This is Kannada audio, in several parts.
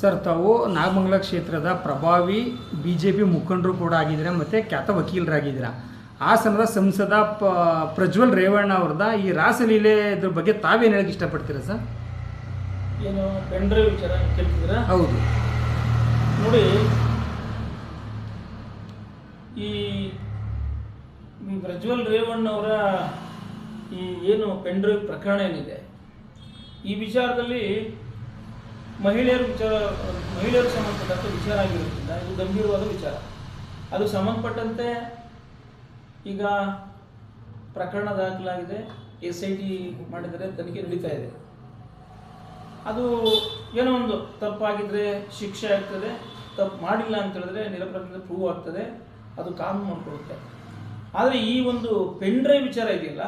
ಸರ್ ತಾವು ನಾಗಮಂಗಲ ಕ್ಷೇತ್ರದ ಪ್ರಭಾವಿ ಬಿ ಜೆ ಪಿ ಮುಖಂಡರು ಕೂಡ ಆಗಿದ್ದೀರಾ ಮತ್ತು ಖ್ಯಾತ ವಕೀಲರಾಗಿದ್ದೀರಾ? ಹಾಸನದ ಸಂಸದ ಪ ಪ್ರಜ್ವಲ್ ರೇವಣ್ಣ ಅವ್ರದ ಈ ರಾಸಲೀಲೆ ಇದ್ರ ಬಗ್ಗೆ ತಾವೇನು ಹೇಳಕ್ಕೆ ಇಷ್ಟಪಡ್ತೀರಾ ಸರ್? ಏನು ಪೆಂಡ್ರೈವ್ ವಿಚಾರ ಕೇಳ್ತಿದ್ರ ಹೌದು. ನೋಡಿ ಈ ಈ ಪ್ರಜ್ವಲ್ ರೇವಣ್ಣ ಅವರ ಈ ಏನು ಪೆಂಡ್ರೈವ್ ಪ್ರಕರಣ ಏನಿದೆ ಈ ವಿಚಾರದಲ್ಲಿ ಮಹಿಳೆಯರ ವಿಚಾರ, ಮಹಿಳೆಯರು ಸಂಬಂಧಪಟ್ಟಂತೆ ವಿಚಾರ ಆಗಿರೋದ್ರಿಂದ ಇದು ಗಂಭೀರವಾದ ವಿಚಾರ. ಅದು ಸಂಬಂಧಪಟ್ಟಂತೆ ಈಗ ಪ್ರಕರಣ ದಾಖಲಾಗಿದೆ ಎಸ್ ಐ ಟಿ ಮಾಡಿದರೆ ತನಿಖೆ ನಡೀತಾ ಇದೆ. ಅದು ಏನೋ ಒಂದು ತಪ್ಪಾಗಿದ್ದರೆ ಶಿಕ್ಷೆ ಆಗ್ತದೆ, ತಪ್ಪು ಮಾಡಿಲ್ಲ ಅಂತ ಹೇಳಿದ್ರೆ ನಿರಪರಾಧ ಪ್ರೂವ್ ಆಗ್ತದೆ, ಅದು ಕಾನೂನು ಮಾಡಿಕೊಡುತ್ತೆ. ಆದರೆ ಈ ಒಂದು ಪೆನ್ ಡ್ರೈವ್ ವಿಚಾರ ಇದೆಯಲ್ಲ,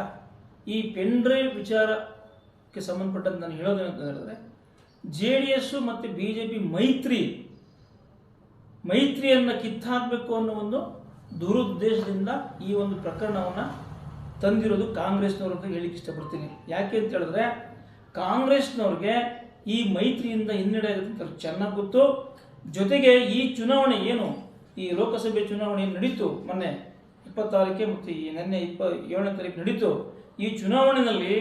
ಈ ಪೆನ್ ಡ್ರೈವ್ ವಿಚಾರಕ್ಕೆ ಸಂಬಂಧಪಟ್ಟಂತೆ ನಾನು ಹೇಳೋದೇನಂತ ಹೇಳಿದ್ರೆ ಜೆ ಡಿ ಎಸ್ಸು ಮತ್ತು ಬಿ ಜೆ ಪಿ ಮೈತ್ರಿ, ಮೈತ್ರಿಯನ್ನು ಕಿತ್ತಾಕಬೇಕು ಅನ್ನೋ ಒಂದು ದುರುದ್ದೇಶದಿಂದ ಈ ಒಂದು ಪ್ರಕರಣವನ್ನು ತಂದಿರೋದು ಕಾಂಗ್ರೆಸ್ನವರು ಅಂತ ಹೇಳಿಕ್ಕೆ ಇಷ್ಟಪಡ್ತೀನಿ. ಯಾಕೆ ಅಂತ ಹೇಳಿದ್ರೆ, ಕಾಂಗ್ರೆಸ್ನವ್ರಿಗೆ ಈ ಮೈತ್ರಿಯಿಂದ ಹಿನ್ನಡೆ ಆಗುತ್ತೆ ಚೆನ್ನಾಗಿ ಗೊತ್ತು. ಜೊತೆಗೆ ಈ ಚುನಾವಣೆ ಏನು, ಈ ಲೋಕಸಭೆ ಚುನಾವಣೆ ನಡೀತು ಮೊನ್ನೆ ಇಪ್ಪತ್ತಾರಕ್ಕೆ ಮತ್ತು ಈ ನಿನ್ನೆ ಇಪ್ಪ ಏಳನೇ ತಾರೀಕು ನಡೀತು. ಈ ಚುನಾವಣೆಯಲ್ಲಿ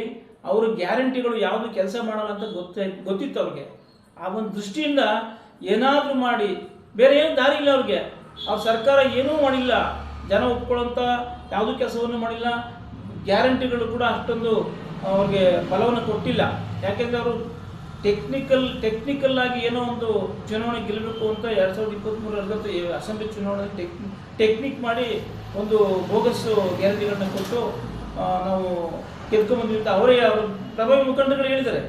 ಅವರು ಗ್ಯಾರಂಟಿಗಳು ಯಾವುದು ಕೆಲಸ ಮಾಡೋಲ್ಲ ಅಂತ ಗೊತ್ತೇ ಗೊತ್ತಿತ್ತು ಅವ್ರಿಗೆ. ಆ ಒಂದು ದೃಷ್ಟಿಯಿಂದ ಏನಾದರೂ ಮಾಡಿ, ಬೇರೆ ಏನು ದಾರಿ ಇಲ್ಲ ಅವ್ರಿಗೆ. ಅವ್ರ ಸರ್ಕಾರ ಏನೂ ಮಾಡಿಲ್ಲ. ಜನ ಒಪ್ಕೊಳ್ಳೋಂಥ ಯಾವುದೂ ಕೆಲಸವನ್ನು ಮಾಡಿಲ್ಲ. ಗ್ಯಾರಂಟಿಗಳು ಕೂಡ ಅಷ್ಟೊಂದು ಅವ್ರಿಗೆ ಫಲವನ್ನು ಕೊಟ್ಟಿಲ್ಲ. ಯಾಕೆಂದರೆ ಅವರು ಟೆಕ್ನಿಕಲ್ ಟೆಕ್ನಿಕಲ್ ಆಗಿ ಏನೋ ಒಂದು ಚುನಾವಣೆ ಗೆಲ್ಲಬೇಕು ಅಂತ ಎರಡು ಸಾವಿರದ ಇಪ್ಪತ್ತ್ಮೂರರಲ್ಲಿ ಅಸೆಂಬ್ಲಿ ಚುನಾವಣೆ ಟೆಕ್ ಟೆಕ್ನಿಕ್ ಮಾಡಿ ಒಂದು ಬೋಗಸ್ ಗ್ಯಾರಂಟಿಗಳನ್ನ ಕೊಟ್ಟು ನಾವು ಗೆದ್ಕೊಂಡ್ಬಂದ್ವಿ ಅಂತ ಅವರೇ ಅವರು ಪ್ರಭಾವಿ ಮುಖಂಡರುಗಳು ಹೇಳಿದ್ದಾರೆ.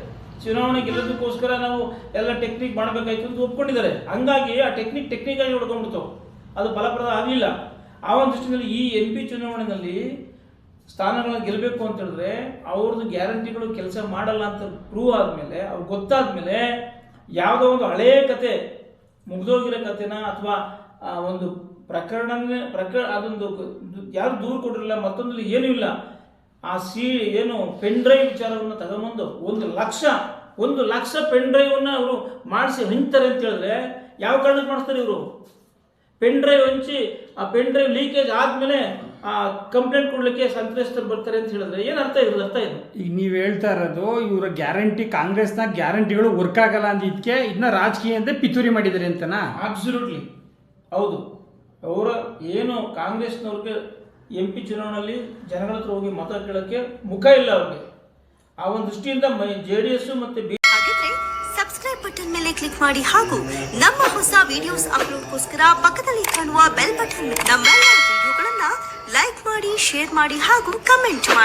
ಚುನಾವಣೆ ಗೆಲ್ಲೋದಕ್ಕೋಸ್ಕರ ನಾವು ಎಲ್ಲ ಟೆಕ್ನಿಕ್ ಮಾಡಬೇಕಾಯ್ತು ಅಂತ ಒಪ್ಕೊಂಡಿದ್ದಾರೆ. ಹಂಗಾಗಿ ಆ ಟೆಕ್ನಿಕ್ ಟೆಕ್ನಿಕ್ ಆಗಿ ಹೊಡ್ಕೊಂಡ್ಬಿಡ್ತು ಅದು ಫಲಪ್ರದ ಆಗಲಿಲ್ಲ. ಆ ಒಂದು ದೃಷ್ಟಿಯಲ್ಲಿ ಈ ಎಂ ಪಿ ಚುನಾವಣೆಯಲ್ಲಿ ಸ್ಥಾನಗಳನ್ನು ಗೆಲ್ಲಬೇಕು ಅಂತ ಹೇಳಿದ್ರೆ ಅವ್ರದ್ದು ಗ್ಯಾರಂಟಿಗಳು ಕೆಲಸ ಮಾಡಲ್ಲ ಅಂತ ಪ್ರೂವ್ ಆದಮೇಲೆ, ಅವ್ರು ಗೊತ್ತಾದಮೇಲೆ ಯಾವುದೋ ಒಂದು ಹಳೆಯ ಕತೆ, ಮುಗ್ದೋಗಿರೋ ಕತೆನ ಅಥವಾ ಒಂದು ಪ್ರಕರಣನೇ ಪ್ರಕರಣ ಅದೊಂದು ಯಾರು ದೂರು ಕೊಡಿರಲಿಲ್ಲ ಮತ್ತೊಂದು ಏನೂ ಇಲ್ಲ. ಆ ಸಿ ಏನು ಪೆನ್ ಡ್ರೈವ್ ವಿಚಾರವನ್ನು ತಗೊಂಬಂದು ಒಂದು ಲಕ್ಷ ಒಂದು ಲಕ್ಷ ಪೆನ್ ಡ್ರೈವನ್ನು ಅವರು ಮಾಡಿಸಿ ಹಂಚ್ತಾರೆ ಅಂತ ಹೇಳಿದ್ರೆ ಯಾವ ಕಾರಣಕ್ಕೆ ಮಾಡಿಸ್ತಾರೆ ಇವರು? ಪೆನ್ ಡ್ರೈವ್ ಹಂಚಿ ಆ ಪೆನ್ ಡ್ರೈವ್ ಲೀಕೇಜ್ ಆದಮೇಲೆ ಆ ಕಂಪ್ಲೇಂಟ್ ಕೊಡಲಿಕ್ಕೆ ಸಂತ್ರಸ್ತರು ಬರ್ತಾರೆ ಅಂತ ಹೇಳಿದ್ರೆ ಏನು ಅರ್ಥ ಇರೋದು ಅರ್ಥ ಇದು ಈಗ ನೀವು ಹೇಳ್ತಾ ಇರೋದು ಇವರ ಗ್ಯಾರಂಟಿ ಕಾಂಗ್ರೆಸ್ನ ಗ್ಯಾರಂಟಿಗಳು ವರ್ಕ್ ಆಗಲ್ಲ ಅಂದಿದ್ದಕ್ಕೆ ಇದನ್ನ ರಾಜಕೀಯ ಅಂತ ಪಿತೂರಿ ಮಾಡಿದ್ದಾರೆ ಅಂತನಾ? ಅಬ್ಸಲ್ಯೂಟ್ಲಿ ಹೌದು. ಅವರ ಏನು ಕಾಂಗ್ರೆಸ್ನವ್ರಿಗೆ ಎಂ ಪಿ ಚುನಾವಣೆಯಲ್ಲಿ ಜನಗಳ ಹತ್ರ ಹೋಗಿ ಮತ ಕೇಳೋಕ್ಕೆ ಮುಖ ಇಲ್ಲ ಅವ್ರಿಗೆ. ಆ ಒಂದು ದೃಷ್ಟಿಯಿಂದ ಜೆ ಡಿ ಎಸ್ ಮತ್ತು ಸಬ್ಸ್ಕ್ರೈಬ್ ಬಟನ್ ಮೇಲೆ ಕ್ಲಿಕ್ ಮಾಡಿ ಹಾಗೂ ನಮ್ಮ ಹೊಸ ವಿಡಿಯೋಸ್ ಅಪ್ಲೋಡ್ಗೋಸ್ಕರ ಪಕ್ಕದಲ್ಲಿ ಕಾಣುವ ಬೆಲ್ ಬಟನ್ ನಮ್ಮೆಲ್ಲ ವಿಡಿಯೋಗಳನ್ನ ಲೈಕ್ ಮಾಡಿ ಶೇರ್ ಮಾಡಿ ಹಾಗೂ ಕಮೆಂಟ್ ಮಾಡಿ.